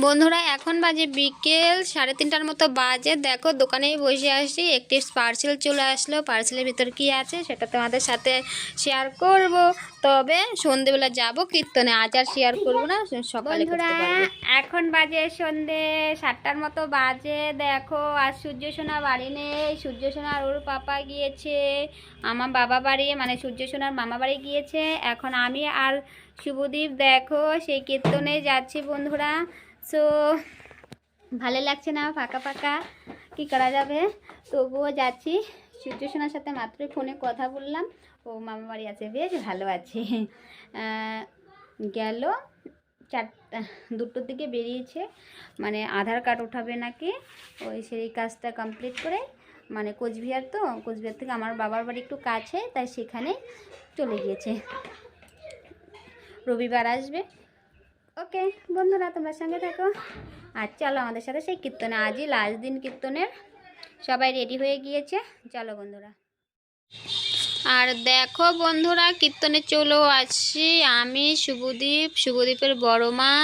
বন্ধুরা এখন বাজে বিকেল সাড়ে তিনটার মতো বাজে। দেখো দোকানেই বসে আসি একটি পার্সেল চলে আসলো। পার্সেলের ভিতর কি আছে সেটা তোমাদের সাথে শেয়ার করব। তবে সন্ধেবেলা যাব কীর্তনে আজ আর শেয়ার করব না সকালে এখন বাজে সন্ধে সাতটার মতো বাজে। দেখো আর সূর্য সোনা বাড়ি নেই সূর্য সোনার ওর পাপা গিয়েছে আমার বাবা বাড়ি মানে সূর্য সোনার মামা বাড়ি গিয়েছে। এখন আমি আর শুভদীপ দেখো সেই কীর্তনে যাচ্ছি বন্ধুরা। সো ভালো লাগছে না, ফাঁকা ফাঁকা। কি করা যাবে? তবুও যাচ্ছি। সূর্য সাথে মাত্রই ফোনে কথা বললাম। ও মামা বাড়ি আছে, বেশ ভালো আছে। গেল। চারটা দুটোর দিকে বেরিয়েছে। মানে আধার কার্ড ওঠাবে নাকি? ওই সেই কাজটা কমপ্লিট করে। মানে কোচবিহার তো, কোচবিহার থেকে আমার বাবার বাড়ি একটু কাছে, তাই সেখানে চলে গিয়েছে। রবিবার আসবে। ওকে, বন্ধুরা, তোমরা সঙ্গে থাকো। আর চলো আমাদের সাথে সেই কীর্তনে, আজই লাস্ট দিন কীর্তনের। সবাই রেডি হয়ে গিয়েছে? চলো বন্ধুরা। আর দেখো বন্ধুরা, কীর্তনে চলো আসছি। আমি শুভদীপ, শুভদীপের বড় মা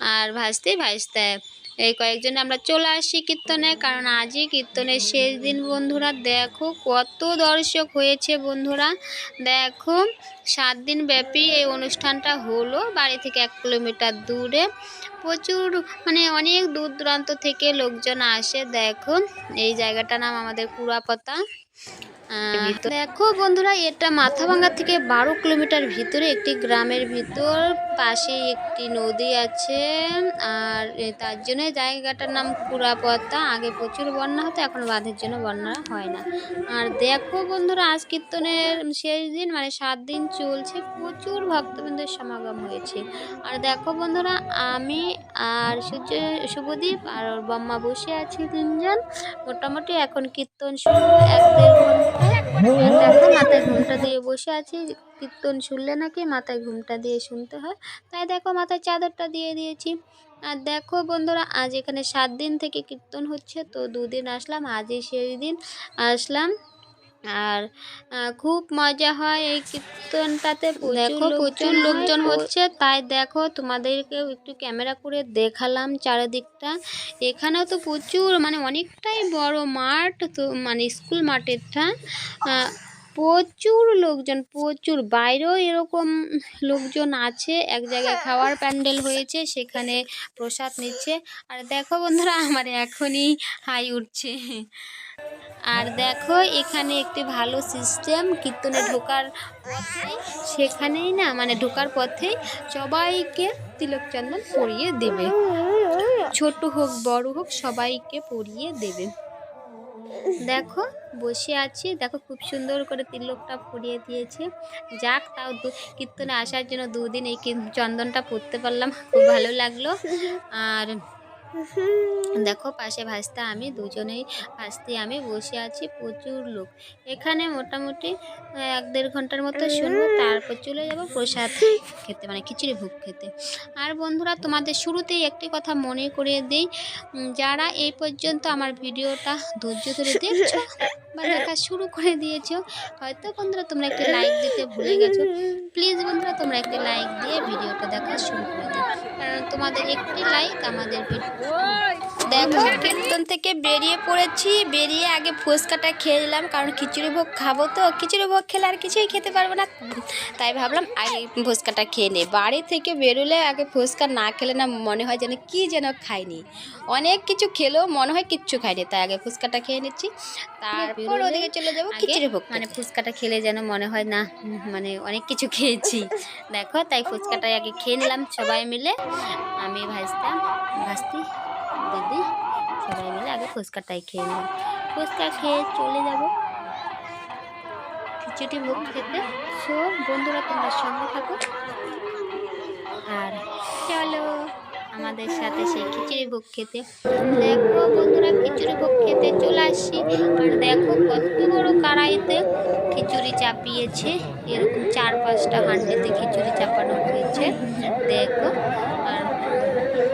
আর ভাসতে ভাসতে। এই কয়েকজন আমরা চলে আসি কীর্তনে, কারণ আজই কীর্তনের শেষ দিন বন্ধুরা। দেখো কত দর্শক হয়েছে বন্ধুরা। দেখো সাত দিন ব্যাপী এই অনুষ্ঠানটা হলো বাড়ি থেকে এক কিলোমিটার দূরে। প্রচুর মানে অনেক দূর দূরান্ত থেকে লোকজন আসে। দেখো এই জায়গাটার নাম আমাদের কুড়াপাতা দেখো বন্ধুরা, এটা মাথাভাঙ্গা থেকে বারো কিলোমিটার ভিতরে একটি গ্রামের ভিতর। পাশে একটি নদী আছে, আর তার জন্য জায়গাটার নাম কুড়াপত্তা আগে প্রচুর বন্যা হতো, এখন বাঁধের জন্য বন্যা হয় না। আর দেখো বন্ধুরা, আজ কীর্তনের শেষ দিন মানে সাত দিন চলছে, প্রচুর ভক্তবৃন্দের সমাগম হয়েছে। আর দেখো বন্ধুরা, আমি আর সূর্য, শুভদীপ আর ওর বম্মা বসে আছি তিনজন। মোটামুটি এখন কীর্তন শুরু, এক দেড় দেখো মাথায় ঘুমটা দিয়ে বসে আছি। কীর্তন শুনলে নাকি মাথায় ঘুমটা দিয়ে শুনতে হয়। তাই দেখো মাথায় চাদরটা দিয়ে দিয়েছি। আর দেখো বন্ধুরা আজ এখানে সাত দিন থেকে কীর্তন হচ্ছে। তো দুদিন আসলাম আজই সেই দিন আসলাম। আর খুব মজা হয় এই কীর্তনটাতে। দেখো প্রচুর লোকজন হচ্ছে তাই দেখো তোমাদেরকেও একটু ক্যামেরা করে দেখালাম চারিদিকটা। এখানেও তো প্রচুর মানে অনেকটাই বড় মাঠ তো মানে স্কুল মাঠেরটা। প্রচুর লোকজন প্রচুর। বাইরেও এরকম লোকজন আছে এক জায়গায় খাওয়ার প্যান্ডেল হয়েছে সেখানে প্রসাদ নিচ্ছে। আর দেখো বন্ধুরা আমার এখনই হাই উঠছে। আর দেখো এখানে একটি ভালো সিস্টেম কীর্তনে ঢোকার পথে। সেখানেই না মানে ঢোকার পথেই সবাইকে তিলক চন্দন পরিয়ে দেবে। ছোট হোক বড় হোক সবাইকে পরিয়ে দেবে। দেখো, বসে আছি। দেখো, খুব সুন্দর করে তিলকটা পরিয়ে দিয়েছে। যাক, তাও কীর্তনে আসার জন্য দুদিন এই চন্দনটা পরতে পারলাম। খুব ভালো লাগল। আর দেখো, পাশে ভাসতে আমি দুজনেই, ভাসতে আমি বসে আছি প্রচুর লোক। এখানে মোটামুটি এক দেড় ঘণ্টার মতো শুনব, তারপর চলে যাব প্রসাদ খেতে মানে খিচুড়ি ভোগ খেতে। আর বন্ধুরা, তোমাদের শুরুতেই একটি কথা মনে করিয়ে দিই যারা এই পর্যন্ত আমার ভিডিওটা ধৈর্য ধরে দেখছ বা দেখা শুরু করে দিয়েছ। হয়তো বন্ধুরা তোমরা একটি লাইক দিতে ভুলে গেছো। প্লিজ বন্ধুরা তোমরা একটি লাইক দিয়ে ভিডিওটা দেখা শুরু করে দিও। কারণ তোমাদের একটি লাইক আমাদের দেখো কীর্তন থেকে বেরিয়ে পড়েছি। বেরিয়ে আগে ফুচকাটা খেয়ে নিলাম কারণ খিচুড়ি ভোগ খাব তো। খিচুড়ি ভোগ খেলে আর কিছুই খেতে পারব না। তাই ভাবলাম আগে ফুচকাটা খেয়ে নে বাড়ি থেকে বেরোলে আগে ফুচকা না খেলে না মনে হয় যেন কি যেন খাইনি। অনেক কিছু খেলেও মনে হয় কিচ্ছু খাইনি তাই আগে ফুচকাটা খেয়ে নিচ্ছি। তারপর ওদিকে চলে যাব খিচুড়ি ভোগ মানে ফুচকাটা খেলে যেন মনে হয় না মানে অনেক কিছু খেয়েছি। দেখো তাই ফুচকাটাই আগে খেয়ে নিলাম সবাই মিলে। আমি ভাজতাম ভাজতি দিদি সবাই মিলে আগে ফুচকাটাই খেয়ে নিলাম। ফুচকা খেয়ে চলে যাব খিচুড়ি ভোগ খেতে। সো বন্ধুরা তোমরা সঙ্গে থাকো। আর চলো। আমাদের সাথে সেই খিচুড়ি ভোগ খেতে। দেখো বন্ধুরা, খিচুড়ি ভোগ খেতে চলে আসছি। আর দেখো কত বড় কড়াইতে খিচুড়ি চাপিয়েছে। এরকম চার পাঁচটা হাঁড়িতে খিচুড়ি চাপানো হয়েছে। দেখো, আর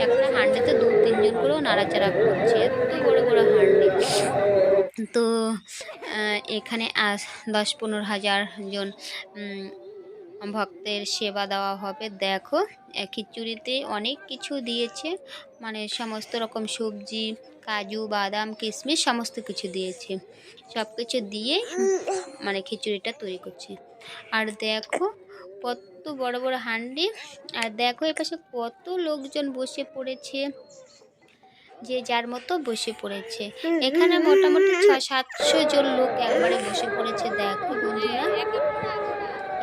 একটা হাঁড়িতে দু তিনজন করেও নাড়াচাড়া করছে। এত বড় বড় হাঁড়ি। তো এখানে আস, দশ পনেরো হাজার জন ভক্তের সেবা দেওয়া হবে। দেখো খিচুড়িতে অনেক কিছু দিয়েছে। মানে সমস্ত রকম সবজি, কাজু, বাদাম, কিশমিশ সমস্ত কিছু দিয়েছে। সব কিছু দিয়ে মানে খিচুড়িটা তৈরি করছে। আর দেখো, কত বড় বড় হাঁড়ি আর দেখো এপাশে কত লোকজন বসে পড়েছে। যে যার মতো বসে পড়েছে। এখানে মোটামুটি ছ সাতশো জন লোক একবারে বসে পড়েছে। দেখো বন্ধুরা।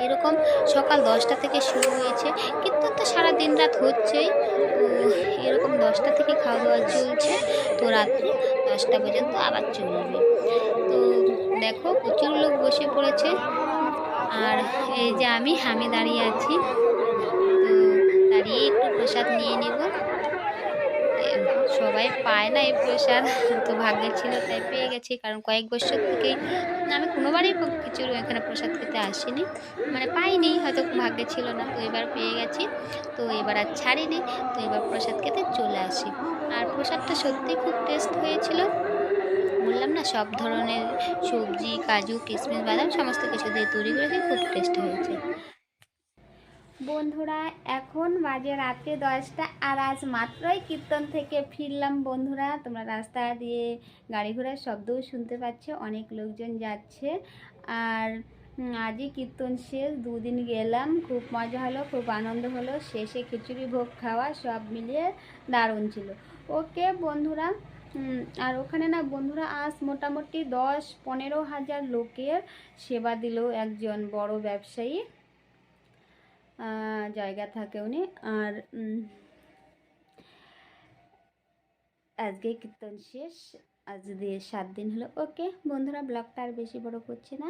এরকম সকাল দশটা থেকে শুরু হয়েছে। কিন্তু তো সারা দিন রাত হচ্ছেই। এরকম দশটা থেকে খাওয়া দাওয়া চলছে। তো রাত্রি দশটা পর্যন্ত আবার চলবে। তো দেখো প্রচুর লোক বসে পড়েছে। আর এই যে আমি আমি দাঁড়িয়ে আছি। তো দাঁড়িয়ে একটু প্রসাদ নিয়ে নেব। সবাই পায় না এই প্রসাদ তো ভাগ্যে ছিল, তাই পেয়ে গেছি। কারণ কয়েক বছর থেকেই আমি কোনোবারই খিচুড়ি এখানে প্রসাদ খেতে আসিনি। মানে পাইনি, হয়তো ভাগ্যে ছিল না। তো এবার পেয়ে গেছি। তো এবার আর ছাড়িনি। তো এবার প্রসাদ খেতে চলে আসি। আর প্রসাদটা সত্যি খুব টেস্ট হয়েছিল। বললাম না, সব ধরনের সবজি, কাজু, কিশমিশ, বাদাম, সমস্ত কিছু দিয়ে তৈরি করেছি, খুব টেস্ট হয়েছে। বন্ধুরা, এখন বাজে রাত্রে দশটা আর আজ মাত্রই কীর্তন থেকে ফিরলাম বন্ধুরা। তোমরা রাস্তা দিয়ে গাড়ি ঘোড়ার শব্দও শুনতে পাচ্ছ, অনেক লোকজন যাচ্ছে। আর আজই কীর্তন শেষ, দুদিন গেলাম, খুব মজা হলো, খুব আনন্দ হলো, শেষে খিচুড়ি, ভোগ, খাওয়া, সব মিলিয়ে দারুণ ছিল। ওকে বন্ধুরা আর ওখানে না বন্ধুরা, আজ মোটামুটি দশ পনেরো হাজার লোকের সেবা দিল একজন বড় ব্যবসায়ী। জায়গা থাকে উনি। আর আজকে কীর্তন শেষ। আজ দিয়ে সাত দিন হলো। ওকে, বন্ধুরা, ব্লগটা আর বেশি বড় করছি না।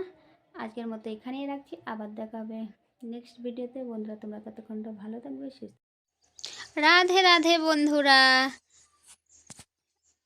আজকের মতো এখানেই রাখছি। আবার দেখা হবে নেক্সট ভিডিওতে বন্ধুরা, তোমরা ততক্ষণটা ভালো থাকবে, সুস্থ রাধে রাধে, বন্ধুরা।